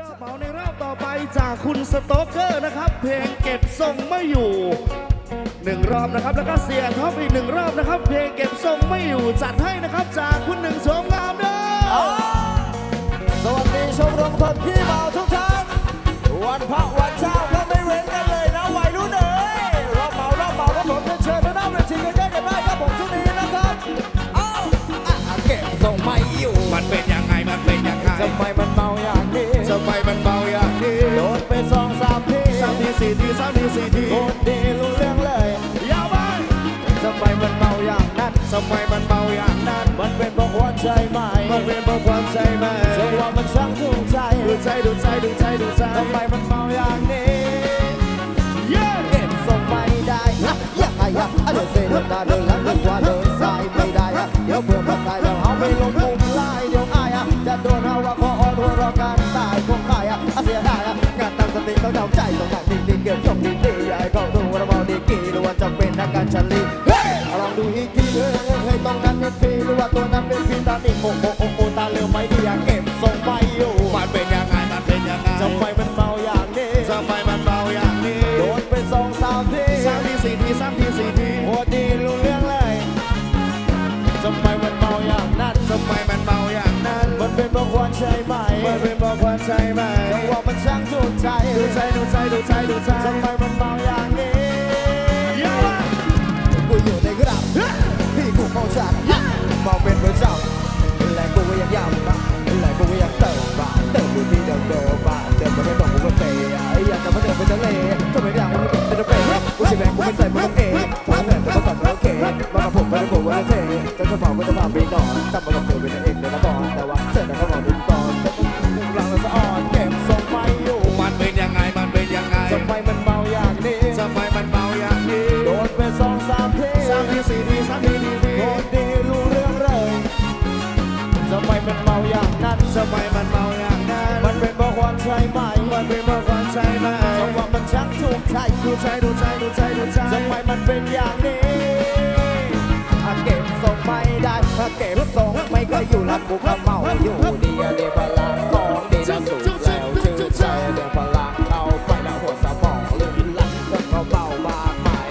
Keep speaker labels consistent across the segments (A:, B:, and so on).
A: รอบเมาในรอบต่อไปจากคุณสโตกเกอร์นะครับ เพลงเก็บทรงไม่อยู่หนึ่งรอบนะครับแล้วก็เสียท็อปอีกหนึ่งรอบนะครับ เพลงเก็บทรงไม่อยู่จัดให้นะครับ จากคุณหนึ่งสมงามเด้อ
B: สวัสดีชมรมคนพี่เมาทุกท่านวันพระวันเช้าก็ไม่เว้นกันเลยนะวัยรุ่นเอ๋ยเราเมาเราเมาเราผมจะเชิญหน้าเวทีกันได้กันได้ครับผมช่วงนี้นะครับเอ้าเก็บทรงไม่อยู่
A: มันเป็นยังไงมันเป็นยังไง
B: ทำไมมัน สามที
A: สี่ทีสามทีสี่ที
B: โคตรดีรู้เรื่องเลย
A: ยาวไป
B: ทำไมมันเมาอย่างนั้น
A: ทำไมมันเบาอย่างนั้น
B: มันเป็นเพราะหัวใจไหม
A: มันเป็นเพราะความใจไหม
B: จังหวะมันช่างถูกใจ
A: ดูใจดูใจดูใจดูใจ
B: ทำไมมันเมาอย่างนี้
A: เย้
B: เก็บทรงไม่ได้อะอยากไงอะอะเดินเซเดินหน้าเดินหลังเดินขวาเดินซ้ายไม่ได้อะเดี๋ยวเพื่อนมันตายแล้วเอาไปลง ใจต้องกันนิ่งๆเก็บทรงดีๆอย่าให้เขาดูว่าเราเมาดีกี่รือว่าจะเป ใจ
A: ดูใจดูใจ
B: ทำไมมันเมาอย่างนี้
A: เยอะ
B: กูอยู่ในกระดับพี่กูเมาจัดเมาเป็นประจำและกูก็ยังย้ำนะและกูก็ยังเติมมาเติมอยู่ที่เดิมเดิมมาเดิมมาไม่ตรงกูก็เตะอยากจะมาเดินไปทะเลก็ไมอย่ากมันเป็นตะเปย์กูจะแบ่งกูไม่ใส่มึงต้องเอ๋ถ้าเงินจะมาตัดโอเคมากับผมไม่ได้ผมว่าเท่จะจะเผาก็จะพาไปนอนทำมากับเธอเป็นเอกเลยนะ ใจ
A: ดูใจดูใจดูใจดูใจ
B: ทำไมมันเป็นอย่างนี้อาเก็บทรงไม่ได้อาเก็บทรงไม่เคยอยู่รับกูก็เมาอยู่ดีเดี๋ยวพลังของดีนะสูงแล้วชื่อใจเดี๋ยวพลังเข้าไปแล้วหัวสมองลื่นไหลก็เขาเมามากมาย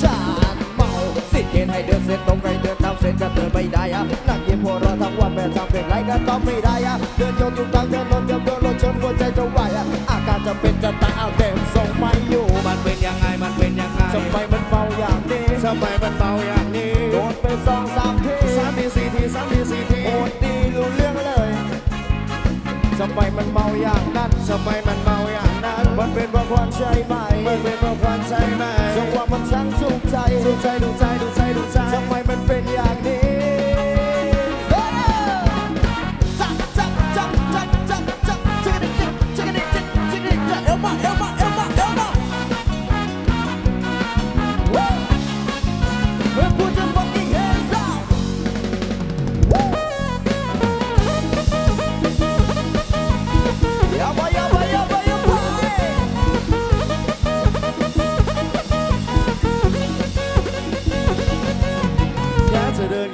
B: ฉันเมาสิเกณฑ์ให้เดินเส้นตรงไปเดินตามเส้นก็เดินไม่ได้อะนั่งยิ้มหัวเราะทั้งวันแม่ทำเป็น ใช่ไหม
A: มันเป็นเพราะความใจไหม
B: จังหวะมันช่างถูกใจ
A: ดูใจดูใจดูใจดูใจ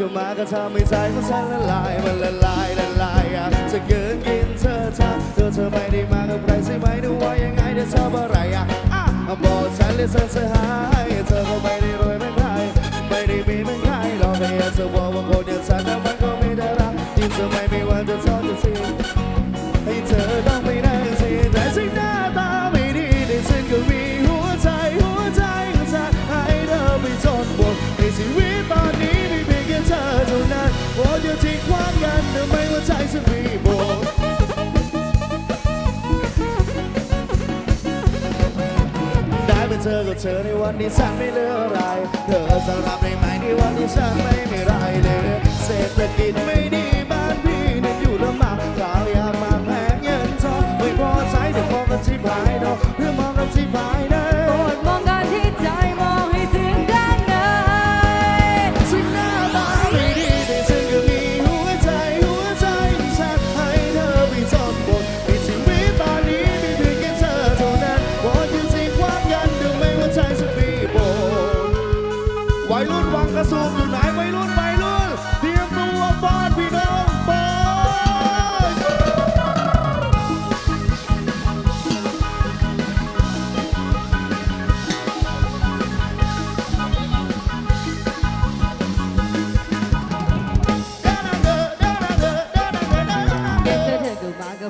A: ค่เธอเดินเข้ามาก็ทำให้ใจของฉันละลายมันละลายละลายอะจะเกินกินเธอทำเธอเธอไม่ได้มากับใครใช่ไหมนึกว่ายังไงเดี๋ยวชอบอะไรอะบอกฉันเลยเธอเธอหายเธอก็ไม่ได้รวยเหมือนใครไม่ได้มีเหมือนใครหรอกแค่เธอบอกว่าคนอย่างฉันนั้นมันก็ไม่ได้รักที่เธอไม่มีวันจะทนจะสิ้นให้เธอต้องานั้นโอ้เดียวทิ้งคว้างกันทำไม่ว่าใจฉันมีโบกได้เป็นเธอก็เธอในวันนี้ฉันไม่เหลืออะไร เธอสำหรับในไหมในวันที่ฉันไม่มีไรเลยเศรษฐกิจไม่ดี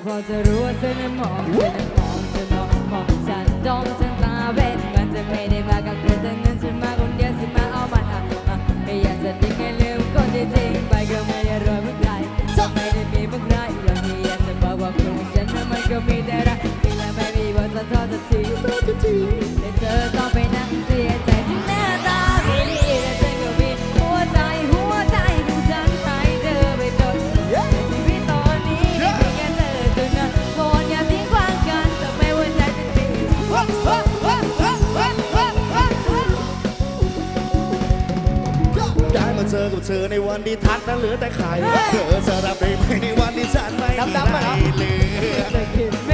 A: พอ
C: จะ
A: รู้ว่า
C: เธอนั้นมองเธอนั้นมองเธอมองมองฉันต้องฉันตาเว้นมันจะไม่ได้มากับเธอแต่นั้นฉันมาคนเดียวสิมาเอามานอะอะไม่อยากจะทิ้งให้ลืมคนที่ทิ้งไปก็ไม่ได้รวยเมื่อไหร่ไม่ได้มีเมื่อไหร่อย่างนี้อยากจะบอกว่าคนขฉันนั้นมันก็มีแต่รักที่ยังไม่มีวันจะทอดจะทิ้ง
A: ทอดทิ้
C: งแต่เธอต้องเป็น เธอใน
A: วันที่ทัดนั้นเห
B: ลือแต่ไข่เธอจะ
A: รับได้ไหมในวันที่
B: ฉันไม่มีใครเห
A: ลือ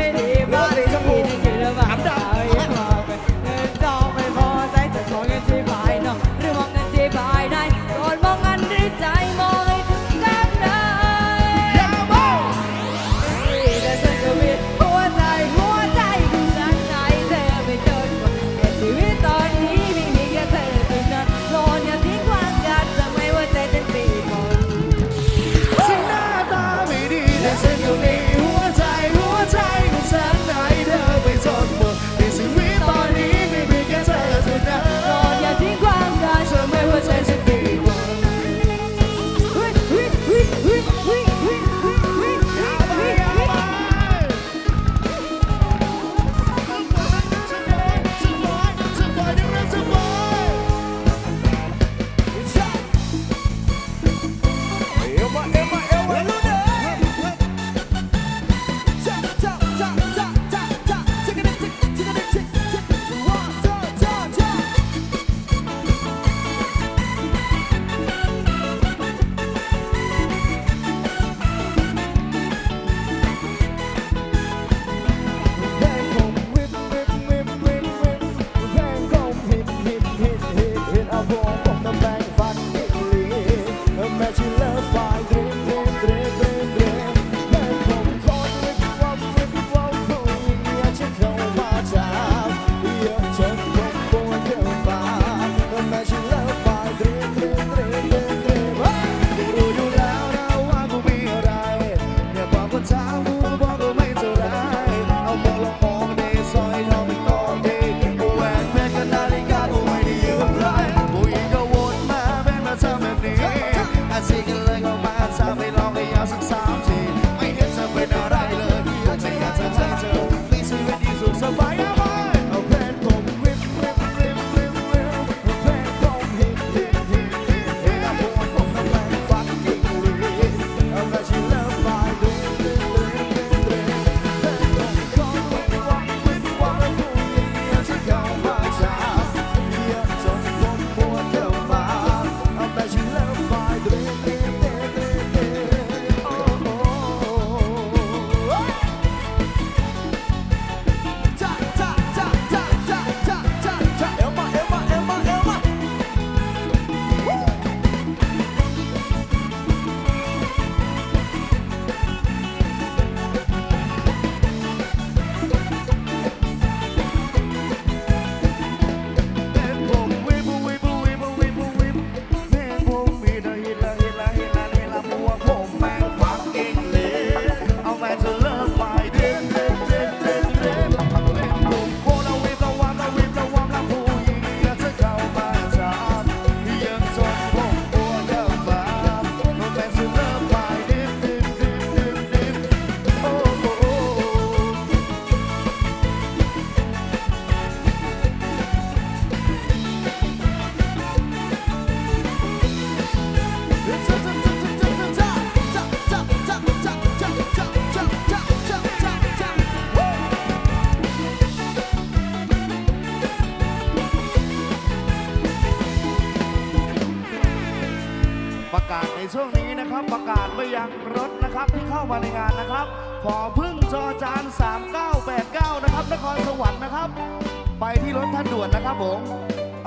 A: ไปที่รถท่านด่วนนะครับผม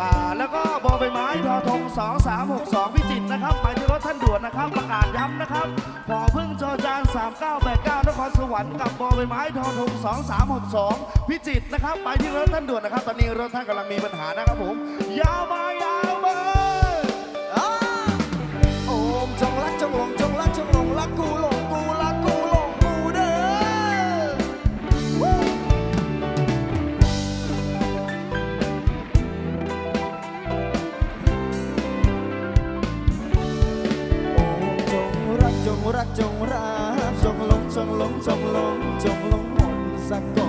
A: อ่าแล้วก็บอใบไม้ทอทง2362พิจิตรนะครับ ไปที่รถท่านด่วนนะครับ ประกาศย้ำนะครับพอพึ่งจอจาน3989นครสวรรค์กับบอใบไม้ทอทง2362พิจิตรนะครับ ไปที่รถท่านด่วนนะครับ ตอนนี้รถท่านกำลังมีปัญหานะครับผมยาวมายาวมา
B: โอ้จงรักจงหลงจงรักจงหลงรักกูหลง รักจงรักจงหลงจงหลงจงหลงจงหลงมนต์สะกด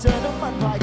B: เธอต้องมันไป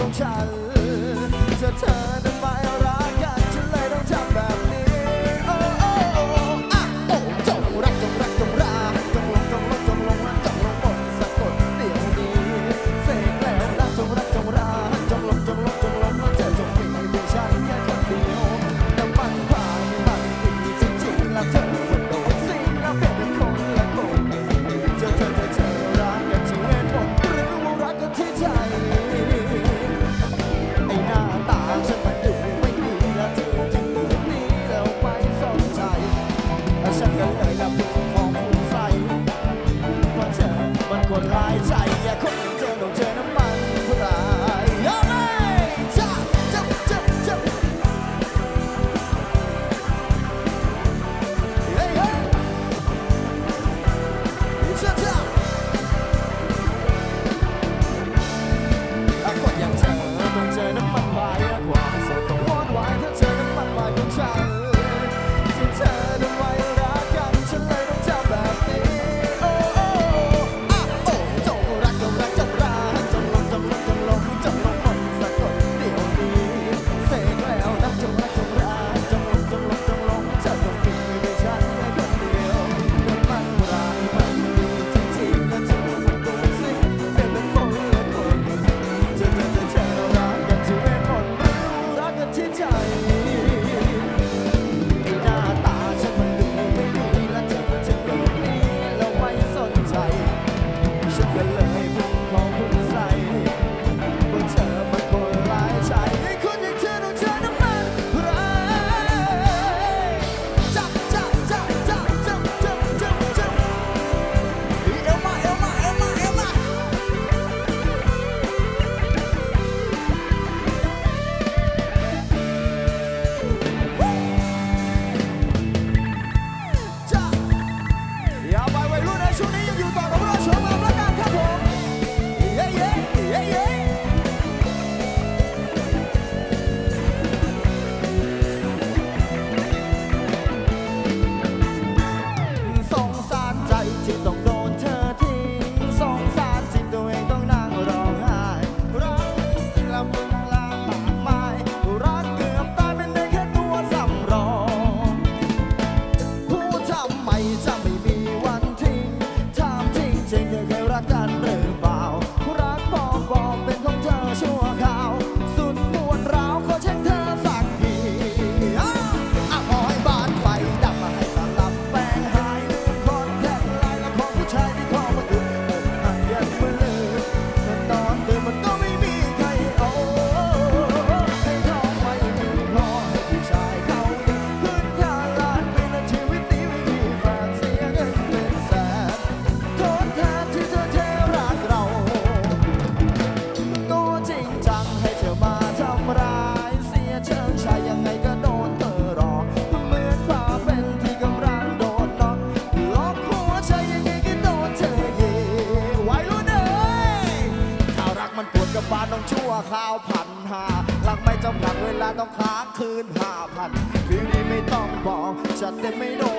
B: คืนห้าพันฟิลนี้ไม่ต้องบอกจัดเต็มไม่โดน